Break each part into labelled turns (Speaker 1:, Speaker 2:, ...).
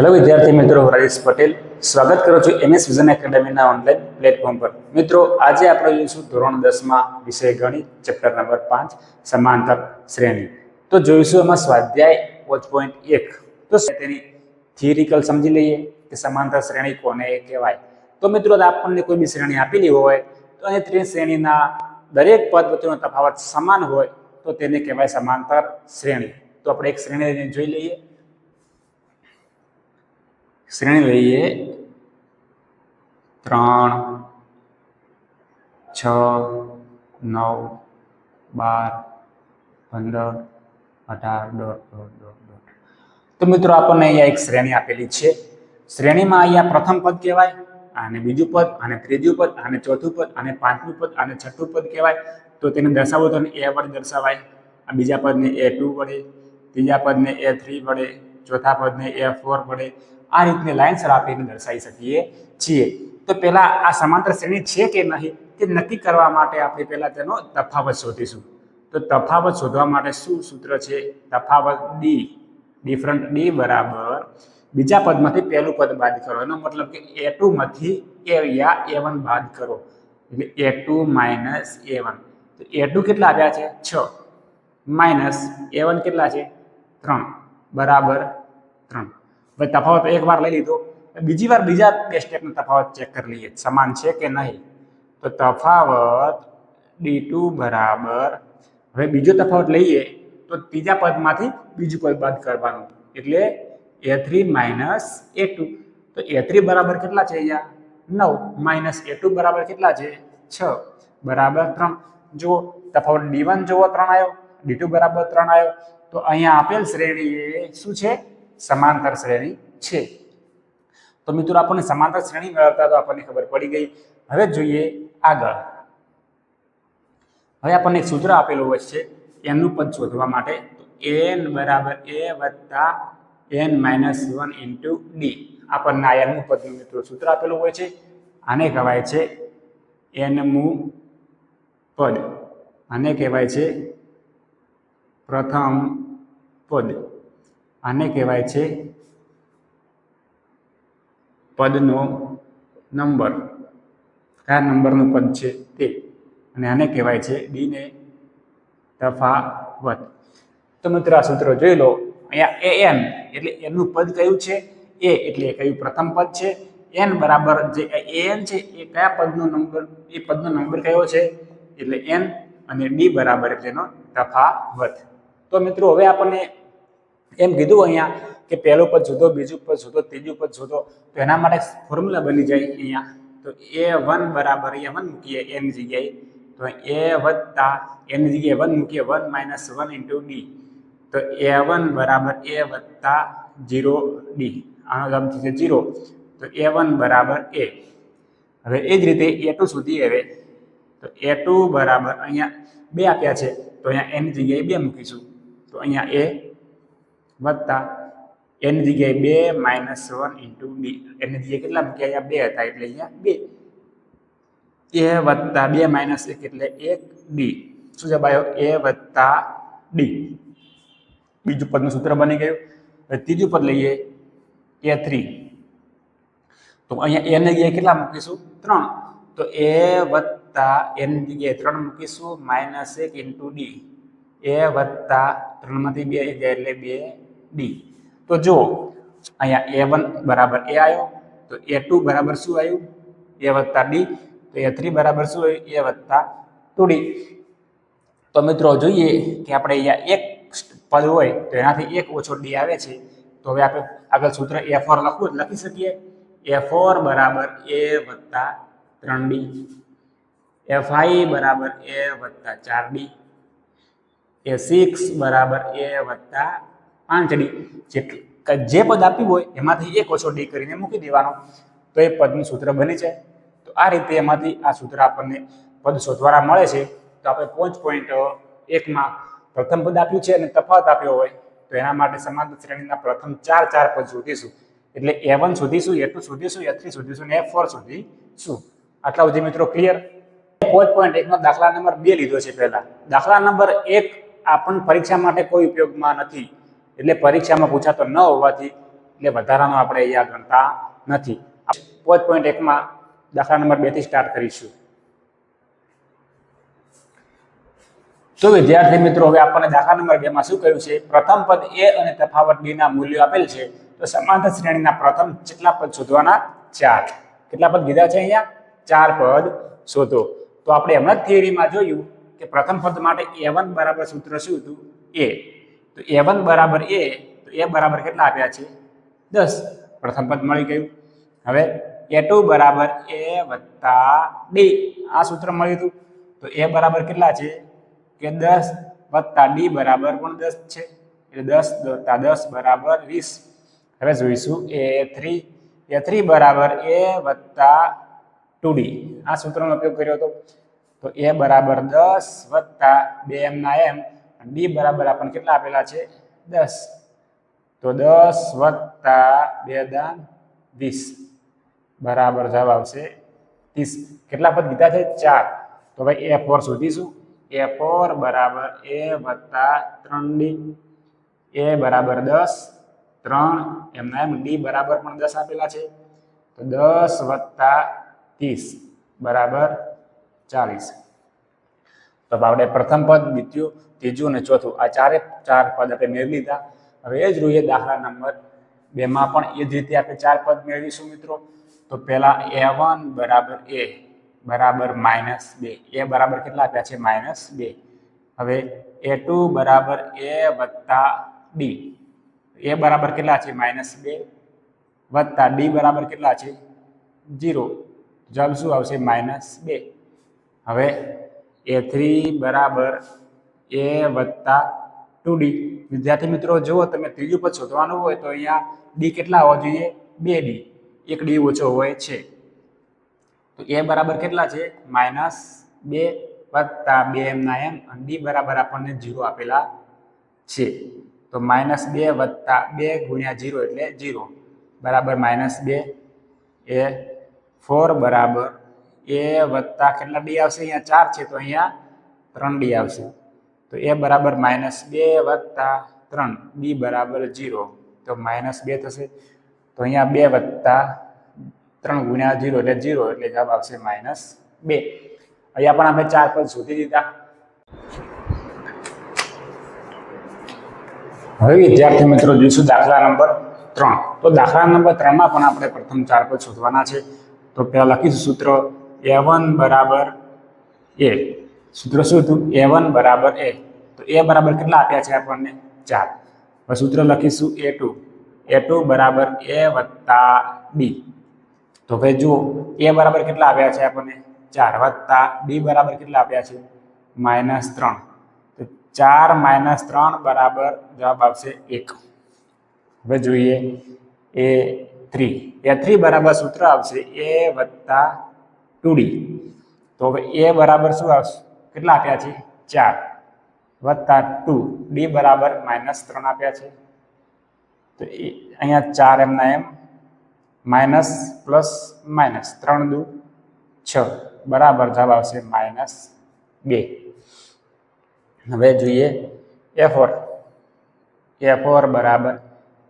Speaker 1: Hello વિદ્યાર્થી મિત્રો રાજેશ પટેલ. સ્વાગત કરું છું એમએસ વિઝન એકેડેમીના ઓનલાઈન પ્લેટફોર્મ પર. મિત્રો, આજે આપણે જોઈશું ધોરણ દસમાં વિષય ગણિત ચેપ્ટર નંબર પાંચ, સમાંતર શ્રેણી. તો જોઈશું એમાં સ્વાધ્યાય પોચ પોઈન્ટ એક. તો તેની થિયરિકલ સમજી લઈએ કે સમાંતર શ્રેણી કોને કહેવાય. તો મિત્રો આપણને કોઈ બી શ્રેણી આપેલી હોય, તો એ ત્રણ શ્રેણીના દરેક પદ વચ્ચેનો તફાવત સમાન હોય, તો તેને કહેવાય સમાંતર શ્રેણી. તો આપણે એક શ્રેણીને જોઈ લઈએ. શ્રેણી લઈએ ત્રણ, છ, નવ, બાર, પંદર, અઢાર, દોઢ દોઢ દોઢ દોઢ. તો મિત્રો આપણને અહીંયા એક શ્રેણી આપેલી છે. શ્રેણીમાં અહીંયા પ્રથમ પદ કહેવાય, અને બીજું પદ, અને ત્રીજું પદ, અને ચોથું પદ, અને પાંચમું પદ, અને છઠ્ઠું પદ કહેવાય. તો તેને દર્શાવો તો એ વડે દર્શાવાય. આ બીજા પદને એ ટુ વડે, ત્રીજા પદને એ થ્રી વડે, ચોથા પદને એ ફોર વડે આ રીતની લાઇન્સ આપીને દર્શાવી શકીએ છીએ. તો પહેલાં આ સમાંતર શ્રેણી છે કે નહીં તે નક્કી કરવા માટે આપણે પહેલાં તેનો તફાવત શોધીશું. તો તફાવત શોધવા માટે શું સૂત્ર છે? તફાવત ડી ડિફરન્ટ ડી બરાબર. બીજા પદમાંથી પહેલું પદ બાદ કરો. એનો મતલબ કે એ ટુમાંથી એ યા એ વન બાદ કરો. એટલે a two minus a one તો એ ટુ કેટલા આવ્યા છે? છ. માઇનસ એ વન કેટલા છે? ત્રણ. બરાબર ત્રણ. હવે તફાવત એક વાર લઈ લીધો. બીજી વાર બીજા બે સ્ટેપનો તફાવત ચેક કરી લઈએ. સમાન છે કે નહીં? તો તફાવત ડી ટુ બરાબર. હવે બીજો તફાવત લઈએ, તો ત્રીજા પદમાંથી બીજું પદ બાદ કરવાનું. એટલે a three minus a two. તો એ થ્રી બરાબર કેટલા છે અહીંયા? નવ. માઇનસ એ ટુ બરાબર કેટલા છે? છ. બરાબર ત્રણ. જુઓ, તફાવત ડી વન જુઓ, ત્રણ આવ્યો ડી ટુ બરાબર ત્રણ આવ્યો તો અહીંયા આપેલ શ્રેણી એ શું છે? સમાંતર શ્રેણી છે. તો મિત્રો આપણને સમાંતર શ્રેણી મેળવતા તો આપણને ખબર પડી ગઈ. હવે જોઈએ આગળ. હવે આપણને એક સૂત્ર આપેલું હોય છે એનનું પદ શોધવા માટે. તો એન બરાબર એ વત્તા n minus one into d આપણને આ એનનું પદનું મિત્રો સૂત્ર આપેલું હોય છે. આને કહેવાય છે એનમું પદ. આને કહેવાય છે પ્રથમ પદ. આને કહેવાય છે પદનો નંબર. કયા નંબરનું પદ છે તે? અને આને કહેવાય છે ડીને તફાવત. તો મિત્રો આ સૂત્ર જોઈ લો. અહીંયા એ એન, એટલે એનું પદ કયું છે? એ, એટલે કયું પ્રથમ પદ છે? એન બરાબર જે એન છે, એ કયા પદનો નંબર, એ પદનો નંબર કયો છે? એટલે એન અને ડી બરાબર એટલે એનો તફાવત. તો મિત્રો હવે આપણને એમ કીધું અહીંયા કે પહેલું પદ શોધો બીજું પદ શોધો ત્રીજું પદ શોધો તો એના માટે ફોર્મ્યુલા બની જાય અહીંયા. તો એ વન બરાબર એ વન મૂકીએ એની જગ્યાએ. તો એ વત્તા એની જગ્યાએ વન મૂકીએ one minus one into d તો એ વન બરાબર એ વત્તા જીરો ડી આનો જવાબ થશે જીરો તો એ વન બરાબર એ હવે એ જ રીતે એ ટુ સુધી હવે. તો એ ટુ બરાબર અહીંયા બે આપ્યા છે. તો અહીંયા એની જગ્યાએ બે મૂકીશું. તો અહીંયા એ વત્તા એની જગ્યાએ બે માઇનસ વન ઇન્ટુ ડી એની જગ્યાએ કેટલા મૂક્યા? અહીંયા બે હતા એટલે અહીંયા બે. એ વત્તા બે માઇનસ એક એટલે એક ડી શું છે આવ્યો? એ વત્તા ડી. બીજું પદનું સૂત્ર બની ગયું. ત્રીજું પદ લઈએ. A three. તો અહીંયા એની જગ્યાએ કેટલા મૂકીશું? ત્રણ. તો એ વત્તા એની જગ્યાએ ત્રણ મૂકીશું માઇનસ એક ઇન્ટુ ડી. એ વત્તા ત્રણમાંથી બે જાય એટલે બે ડી તો જુઓ અહીંયા એ વન બરાબર એ આવ્યો તો એ ટુ બરાબર શું આવ્યું એ વત્તા ડી તો એ થ્રી બરાબર શું આવ્યું એ વત્તા ટુ ડી તો મિત્રો જોઈએ કે આપણે અહીંયા એક પદ હોય તો એનાથી એક ઓછો ડી આવે છે. તો હવે આપણે આગળ સૂત્ર એ ફોર લખવું લખી શકીએ. એ ફોર બરાબર એ વત્તા ત્રણ ડી એ ફાઈવ બરાબર એ વત્તા ચાર ડી એ સિક્સ બરાબર એ વત્તા પાંચ જેટલી. જે પદ આપ્યું હોય, એમાંથી એક ઓછો ડી કરીને મૂકી દેવાનો. તો એ પદનું સૂત્ર બની જાય તો આ રીતે એમાંથી આ સૂત્ર આપણને પદ શોધવાના મળે છે. તો આપણે પાંચ પોઈન્ટ એકમાં પ્રથમ પદ આપ્યું છે અને તફાવત આપ્યો હોય, તો એના માટે સમાંતર શ્રેણીના પ્રથમ ચાર ચાર પદ શોધીશું. એટલે એ વન શોધીશું, એ ટુ શોધીશું, એ થ્રી શોધીશું, ને એ ફોર શોધીશું. આટલા સુધી મિત્રો ક્લિયર પાંચ પોઈન્ટ એકનો દાખલા નંબર બે લીધો છે પહેલા. દાખલા નંબર એક આપણ પરીક્ષા માટે કોઈ ઉપયોગમાં નથી. એટલે પરીક્ષામાં પૂછાતો ન હોવાથી એટલે વધારાનો આપણે અહીંયા ગણતા નથી. પોચ પોઈન્ટ એકમાં દાખલા નંબર બેથી સ્ટાર્ટ કરીશું. તો વિદ્યાર્થી મિત્રો, હવે આપણને દાખલા નંબર બે માં શું કહ્યું છે? પ્રથમ પદ એ અને તફાવત બી ના મૂલ્યો આપેલ છે. તો સમાંતર શ્રેણીના પ્રથમ કેટલા પદ શોધવાના? ચાર. કેટલા પદ કીધા છે અહીંયા? ચાર પદ શોધો. તો આપણે હમણાં થિયરીમાં જોયું કે પ્રથમ પદ માટે એ વન બરાબર સૂત્ર શું હતું? એ તો એ વન બરાબર એ, તો એ બરાબર કેટલા આપ્યા છે? દસ. પ્રથમ પદ મળી ગયું. હવે એ ટુ બરાબર એ વત્તા ડી આ સૂત્ર મળ્યું હતું. તો એ બરાબર કેટલા છે? કે દસ વત્તા ડી બરાબર પણ દસ છે. એટલે દસ વત્તા દસ બરાબર વીસ. હવે જોઈશું. એ થ્રી. એ થ્રી બરાબર એ વત્તા ટુ ડી. આ સૂત્રનો ઉપયોગ કર્યો હતો. તો એ બરાબર દસ વત્તા બે એમના એમ. ડી બરાબર આપણને કેટલા આપેલા છે? દસ. તો દસ વત્તા બે દાન વીસ. બરાબર જવાબ આવશે ત્રીસ. કેટલા પદ કીધા છે? ચાર. તો ભાઈ એ ફોર શોધીશું. એ ફોર બરાબર એ વત્તા ત્રણ ડી. એ બરાબર દસ. ત્રણ. એમના એમ ડી બરાબર પણ દસ આપેલા છે. તો દસ વત્તા ત્રીસ. બરાબર ચાલીસ. તો આપણે પ્રથમ પદ દ્વિતીય ત્રીજું અને ચોથું. આ ચારે ચાર પદ આપણે મેળવી લીધા. હવે એ જ જોઈએ દાખલા નંબર બેમાં પણ એ જ રીતે આપણે ચાર પદ મેળવીશું મિત્રો. તો પહેલા એ વન બરાબર એ બરાબર માઇનસ બે. એ બરાબર કેટલા આપ્યા છે? માઇનસ બે. હવે એ ટુ બરાબર એ વત્તા ડી એ બરાબર કેટલા છે? માઇનસ બે. વત્તા ડી બરાબર કેટલા છે? જીરો જવાબ શું આવશે? માઇનસ બે. હવે એ થ્રી બરાબર એ વત્તા ટુ ડી વિદ્યાર્થી મિત્રો, જુઓ તમે ત્રીજું પદ શોધવાનું હોય તો અહીંયા ડી કેટલા હોવા જોઈએ? બે ડી એક ડી ઓછો હોય છે. તો એ બરાબર કેટલા છે? માઇનસ બે વત્તા બે એમના એમ. અને ડી બરાબર આપણને જીરો આપેલા છે. તો માઇનસ બે વત્તા બે ગુણ્યા જીરો એટલે જીરો બરાબર માઇનસ બે એ ફોર બરાબર એ વત્તા કેટલા ડી આવશે? અહીંયા ચાર છે, તો અહીંયા ત્રણ ડી આવશે. તો એ બરાબર માઇનસ બે વત્તા ત્રણ. બી બરાબર જીરો તો માઇનસ બે થશે. તો અહીંયા બે વત્તા ત્રણ ગુણ્યા જીરો એટલે જીરો એટલે જવાબ આવશે માઇનસ બે. અહીંયા પણ આપણે ચાર પદ શોધી દીધા. હવે વિદ્યાર્થી મિત્રો, જોઈશું દાખલા નંબર ત્રણ. તો દાખલા નંબર ત્રણમાં પણ આપણે પ્રથમ ચાર પદ શોધવાના છે. તો પહેલાં લખીશું સૂત્ર એ વન બરાબર એ સૂત્ર શું હતું? એ વન બરાબર એ તો એ બરાબર કેટલા આપ્યા છે આપણને? ચાર. સૂત્ર લખીશું એ ટુ એ ટુ બરાબર એ વત્તા બી તો ભાઈ જુઓ એ બરાબર કેટલા આપ્યા છે આપણને? ચાર. વત્તા બી બરાબર કેટલા આપ્યા છે? માઇનસ ત્રણ. તો ચાર માઇનસ ત્રણ બરાબર જવાબ આવશે એક. હવે જોઈએ એ થ્રી એ થ્રી બરાબર સૂત્ર આવશે એ વત્તા ટુ ડી તો હવે એ બરાબર શું આવશે? કેટલા આપ્યા છે? ચાર. વત્તા ટુ. ડી બરાબર માઇનસ ત્રણ આપ્યા છે. તો એ અહીંયા ચાર એમના એમ. માઇનસ પ્લસ માઇનસ ત્રણ દુ છ. બરાબર જવાબ આવશે માઇનસ બે. હવે જોઈએ એ ફોર. એ ફોર બરાબર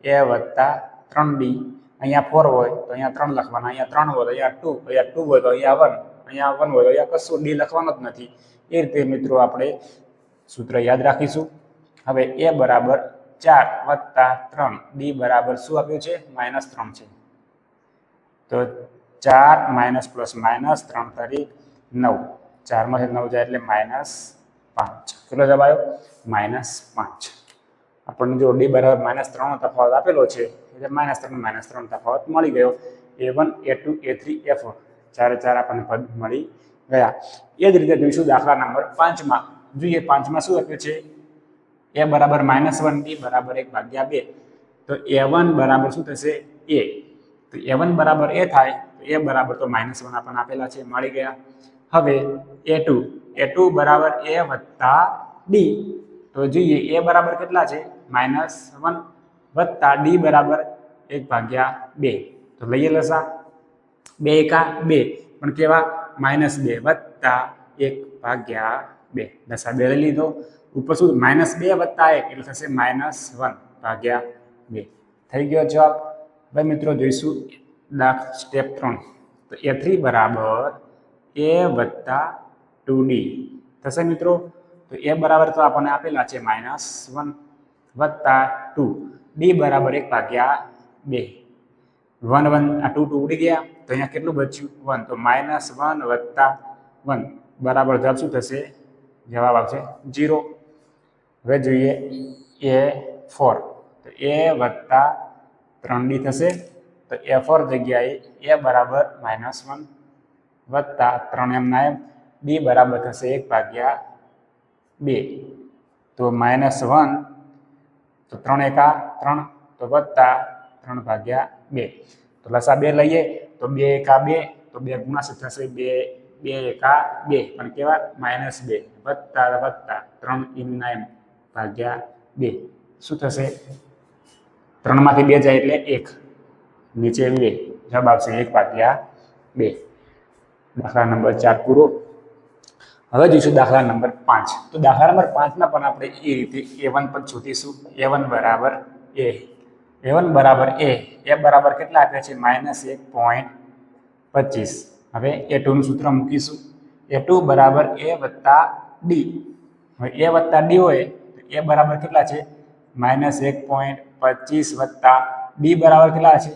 Speaker 1: એ વત્તા ત્રણ ડી. અહીંયા ફોર હોય તો અહીંયા ત્રણ લખવાના. અહીંયા ત્રણ હોય તો અહીંયા ટુ અહીંયા ટુ હોય તો અહીંયા વન અહીંયા વન હોય તો અહીંયા કશું ડી લખવાનો જ નથી. એ રીતે મિત્રો આપણે સૂત્ર યાદ રાખીશું. હવે એ બરાબર ચાર વત્તા ત્રણ. ડી બરાબર શું આપ્યું છે? માઇનસ ત્રણ છે. તો ચાર માઇનસ પ્લસ માઇનસ ત્રણ તારી નવ. ચારમાંથી નવ જાય એટલે માઇનસ પાંચ. કેટલો જવાબ આવ્યો? માઇનસ પાંચ. આપણને જો ડી બરાબર માઇનસ ત્રણનો તફાવત આપેલો છે એટલે માઇનસ ત્રણ માઇનસ ત્રણ તફાવત મળી ગયો. A one a two a three a four ચારે ચાર આપણને પદ મળી ગયા. એ જ રીતે જોઈશું દાખલા નંબર પાંચમાં. જોઈએ પાંચમાં શું આપ્યું છે? એ બરાબર માઇનસ વન ડી બરાબર એક ભાગ્યા બે. તો એ વન બરાબર શું થશે? એ તો એ વન બરાબર એ થાય, તો એ બરાબર તો માઇનસ વન આપણને આપેલા છે, મળી ગયા. હવે એ ટુ એ ટુ બરાબર એ વત્તા ડી તો જોઈએ, એ બરાબર કેટલા છે? માઇનસ વન વત્તા ડી બરાબર એક ભાગ્યા બે. તો લઈએ લસા. બે એકા બે. પણ કેવા? માઇનસ બે વત્તા એક ભાગ્યા બે. દસા બે લઈ લીધો. ઉપર શું? માઇનસ બે વત્તા એક. એટલે થશે માઇનસ વન ભાગ્યા બે. થઈ ગયો જવાબ. ભાઈ મિત્રો જોઈશું દાખ સ્ટેપ ત્રણ. તો એ થ્રી બરાબર એ વત્તા ટુ ડી. થશે મિત્રો? તો એ બરાબર તો આપણને આપેલા છે માઇનસ વન વત્તા ટુ ડી બરાબર એક ભાગ્યા બે. વન વન આ ટુ ટુ ઉડી ગયા. તો અહીંયા કેટલું બચ્યું? વન તો માઇનસ વન વત્તા વન બરાબર જવાબ શું થશે? જવાબ આવશે જીરો હવે જોઈએ એ ફોર તો એ વત્તા ત્રણ ડી થશે. તો એ ફોર જગ્યાએ એ બરાબર માઇનસ વન વત્તા ત્રણ એમના એમ. ડી બરાબર થશે એક ભાગ્યા બે તો માઇનસ વન તો ત્રણ એકા ત્રણ તો વત્તા ત્રણ ભાગ્યા બે તો લસા બે લઈએ તો બે એકા બે તો બે ગુણાશે થશે બે બે એકા બે પણ કેવા માઇનસ બે વત્તા વત્તા ત્રણ એમના એમ ભાગ્યા બે શું થશે ત્રણમાંથી બે જાય એટલે એક નીચે બે જવાબ આવશે એક ભાગ્યા બે દાખલા નંબર ચાર પૂરો હવે જોઈશું દાખલા નંબર પાંચ. તો દાખલા નંબર પાંચમાં પણ આપણે એ રીતે એ વન પર છૂટીશું. એ વન બરાબર એ એ વન બરાબર એ એ બરાબર કેટલા આપ્યા છે? માઇનસ એક પોઈન્ટ પચીસ. હવે એ ટુનું સૂત્ર મૂકીશું. એ ટુ બરાબર એ વત્તા ડી હવે એ વત્તા ડી હોય તો એ બરાબર કેટલા છે? માઇનસ એક પોઈન્ટ પચીસ વત્તા ડી બરાબર કેટલા છે?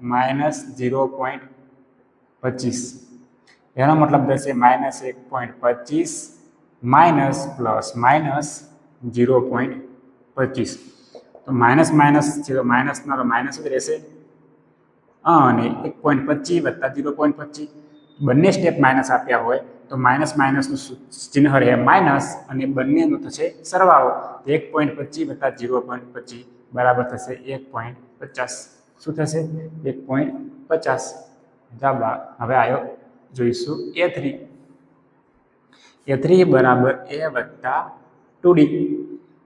Speaker 1: માઇનસ ઝીરો પોઈન્ટ પચીસ. એનો મતલબ થશે માઇનસ એક પોઈન્ટ પચીસ minus plus minus zero point પચીસ. તો માઇનસ માઇનસ છે તો માઇનસના તો માઇનસ જ રહેશે. અને એક પોઈન્ટ પચીસ વત્તા ઝીરો પોઈન્ટ પચીસ. બંને સ્ટેપ માઇનસ આપ્યા હોય તો માઇનસ માઇનસનું ચિહ્ન રહે માઇનસ અને બંનેનું થશે સરવાળો. એક પોઈન્ટ પચીસ વત્તા ઝીરો પોઈન્ટ પચીસ બરાબર થશે એક પોઈન્ટ પચાસ. શું થશે? એક પોઈન્ટ પચાસ. જવાબ હવે આવ્યો જોઈશું. એ થ્રી એ થ્રી બરાબર એ વત્તા ટુ ડી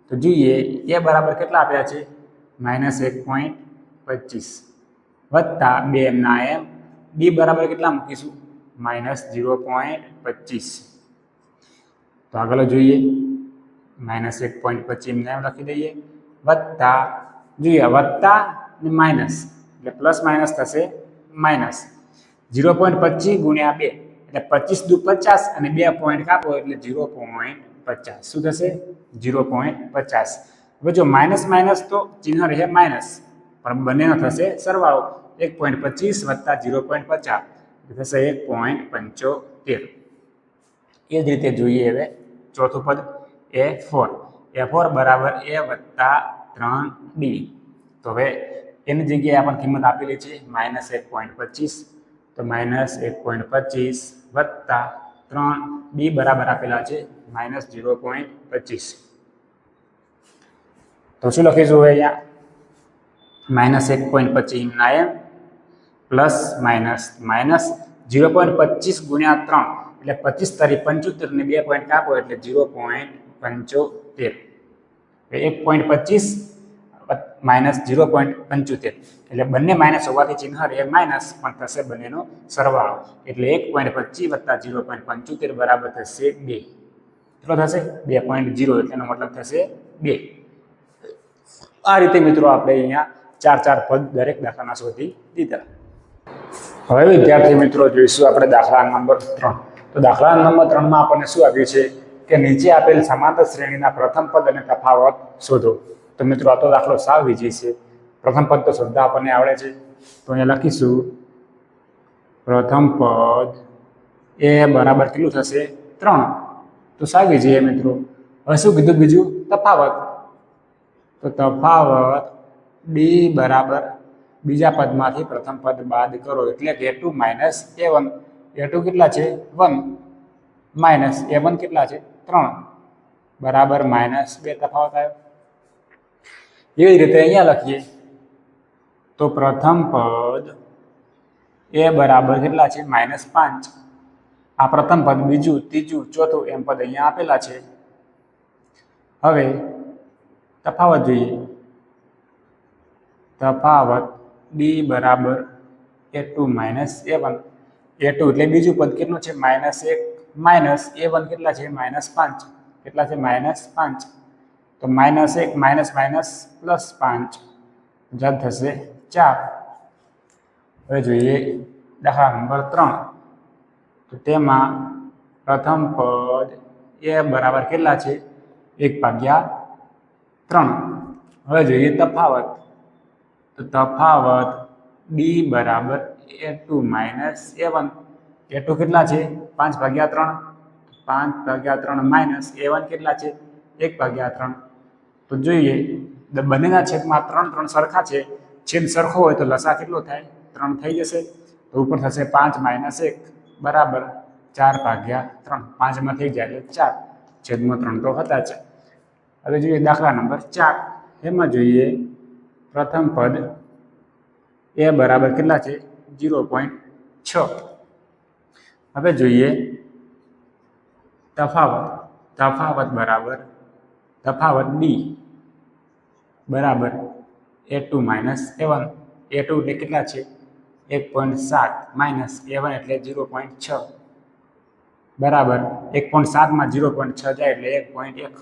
Speaker 1: તો જોઈએ, એ બરાબર કેટલા આપ્યા છે? માઇનસ એક પોઈન્ટ પચીસ. વત્તા બે એમના એમ. ડી બરાબર કેટલા મૂકીશું? માઇનસ ઝીરો પોઈન્ટ પચીસ. તો આગળ જોઈએ. માઇનસ એક પોઈન્ટ પચીસ એમને એમ લખી દઈએ. વત્તા, જોઈએ, વત્તા ને માઇનસ. એટલે પ્લસ માઇનસ થશે માઇનસ. ઝીરો પોઈન્ટ પચીસ ગુણ્યા બે એટલે પચીસ દુ પચાસ અને બે પોઈન્ટ કાપો એટલે ઝીરો પોઈન્ટ પચાસ. શું થશે? ઝીરો પોઈન્ટ પચાસ. હવે જો માઇનસ માઇનસ તો ચિહ્ન રહે માઇનસ, પણ બંનેનો થશે સરવાળો. એક પોઈન્ટ પચીસ વત્તા ઝીરો પોઈન્ટ પચાસ. થશે એક પોઈન્ટ પંચોતેર. એ જ રીતે જોઈએ હવે ચોથું પદ, એ ફોર. એ ફોર બરાબર એ વત્તા ત્રણ ડી તો હવે એની જગ્યાએ આપણને કિંમત આપેલી છે માઇનસ એક પોઈન્ટ પચીસ. તો માઇનસ એક પોઈન્ટ પચીસ વત્તા ત્રણ બી બરાબર આપેલા છે માઇનસ ઝીરો પોઈન્ટ પચીસ. તો શું લખીશું હવે અહીંયા? માઇનસ એક પોઈન્ટ પચીસ ના એમ plus minus minus zero point પચીસ ગુણ્યા ત્રણ. એટલે પચીસ તારીખ પંચોતેર ને બે પોઈન્ટ કાપો એટલે ઝીરો પોઈન્ટ પંચોતેર. એક પોઈન્ટ પચીસ માઇનસ ઝીરો પોઈન્ટ પંચોતેર. એટલે બંને માઇનસ હોવાથી ચિહ્ન એ માઇનસ પણ થશે બંનેનો સરવાળો. એટલે એક પોઈન્ટ પચીસ વત્તા ઝીરો પોઈન્ટ પંચોતેર બરાબર થશે બે. કેટલો થશે? બે પોઈન્ટ ઝીરો. એટલેનો મતલબ થશે બે. આ રીતે મિત્રો આપણે અહીંયા ચાર ચાર પદ દરેક દાખલાના શોધી દીધા. હવે વિદ્યાર્થી મિત્રો જોઈશું આપણે દાખલા નંબર ત્રણ. તો દાખલા નંબર ત્રણમાં આપણને શું આપ્યું છે? કે નીચે આપેલ સમાંતર શ્રેણીના પ્રથમ પદ અને તફાવત શોધો. તો મિત્રો, આ તો દાખલો સાવ વિજય છે. પ્રથમ પદ તો શ્રદ્ધા આપણને આવડે છે. તો અહીંયા લખીશું. પ્રથમ પદ એ બરાબર કેટલું થશે? ત્રણ. તો સાવ વિજય મિત્રો. હવે શું કીધું બીજું? તફાવત. તો તફાવત ડી બરાબર બીજા પદમાંથી પ્રથમ પદ બાદ કરો. એટલે કે two minus a one a two કેટલા છે? વન માઇનસ એ વન કેટલા છે? ત્રણ. બરાબર માઇનસ બે તફાવત આવ્યો. એવી જ રીતે અહીંયા લખીએ. તો પ્રથમ પદ એ બરાબર કેટલા છે? માઇનસ પાંચ. આ પ્રથમ પદ બીજું, ત્રીજું, ચોથું એમ પદ અહીંયા આપેલા છે. હવે તફાવત જોઈએ. તફાવત બી બરાબર a two minus a one a two એટલે બીજું પદ કેટલું છે? માઇનસ એક, માઇનસ એ વન કેટલા છે? માઇનસ પાંચ. કેટલા છે? માઇનસ પાંચ. તો માઇનસ એક માઇનસ માઇનસ પ્લસ પાંચ. જવાબ થશે ચાર. હવે જોઈએ દાખલા નંબર ત્રણ. તો તેમાં પ્રથમ પદ એ બરાબર કેટલા છે? એક ભાગ્યા ત્રણ. હવે જોઈએ તફાવત. તો તફાવત બી બરાબર a two minus a one a two કેટલા છે? પાંચ ભાગ્યા ત્રણ. પાંચ ભાગ્યા ત્રણ માઇનસ એ વન કેટલા છે? એક ભાગ્યા ત્રણ. તો જોઈએ બંનેના છેદમાં ત્રણ ત્રણ સરખા છે. છેદ સરખો હોય તો લસા કેટલો થાય? ત્રણ થઈ જશે. તો ઉપર થશે પાંચ માઇનસ એક. બરાબર. ચાર ભાગ્યા ત્રણ. પાંચમાં થઈ જાય એટલે ચાર. છેદમાં ત્રણ તો હતા જ. હવે જોઈએ દાખલા નંબર ચાર. એમાં જોઈએ, પ્રથમ પદ એ બરાબર કેટલા છે? જીરો પોઈન્ટ છ. હવે જોઈએ, તફાવત. તફાવત બરાબર. તફાવત ડી બરાબર. A two minus a a two એટલે કેટલા છે? એક પોઈન્ટ સાત માઇનસ એ વન એટલે જીરો પોઈન્ટ છ. બરાબર. એક પોઈન્ટ સાતમાં જીરો પોઈન્ટ છ જાય એટલે એક પોઈન્ટ એક.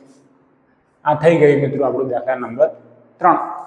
Speaker 1: આ થઈ ગયું મિત્રો આપણું દાખલા નંબર ત્રણ.